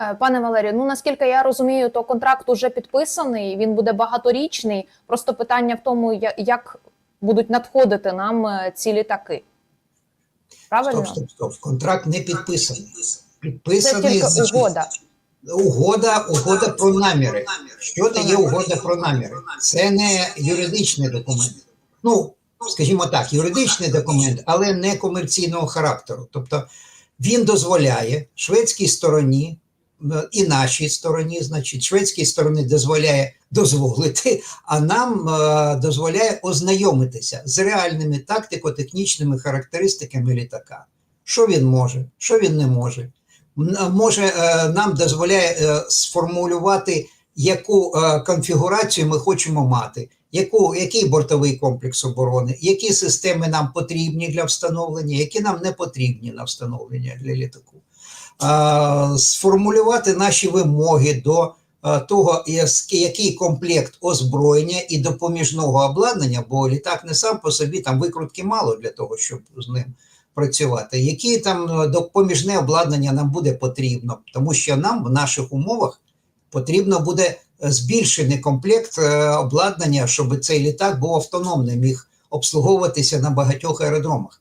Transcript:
Е, Пане Валерію, ну наскільки я розумію, то контракт уже підписаний. Він буде багаторічний. Просто питання в тому, як будуть надходити нам е, ці літаки. Правильно? Стоп, стоп, стоп. Контракт не підписаний. Це Підписаний тільки значить, угода. Угода, угода про наміри. Що дає угода про наміри? Це не юридичний документ. Ну, скажімо так, юридичний документ, але не комерційного характеру. Тобто він дозволяє шведській стороні і нашій стороні, значить, шведській стороні дозволяє дозволити, а нам е, дозволяє ознайомитися з реальними тактико-технічними характеристиками літака. Що він може, що він не може. Може, е, нам дозволяє е, сформулювати, яку е, конфігурацію ми хочемо мати, яку, який бортовий комплекс оборони, які системи нам потрібні для встановлення, які нам не потрібні на встановлення для літаку. Сформулювати наші вимоги до того, який комплект озброєння і допоміжного обладнання, бо літак не сам по собі там викрутки мало для того, щоб з ним працювати. Які там е, допоміжне обладнання нам буде потрібно, тому що нам в наших умовах потрібно буде збільшений комплект е, обладнання, щоб цей літак був автономним, міг обслуговуватися на багатьох аеродромах.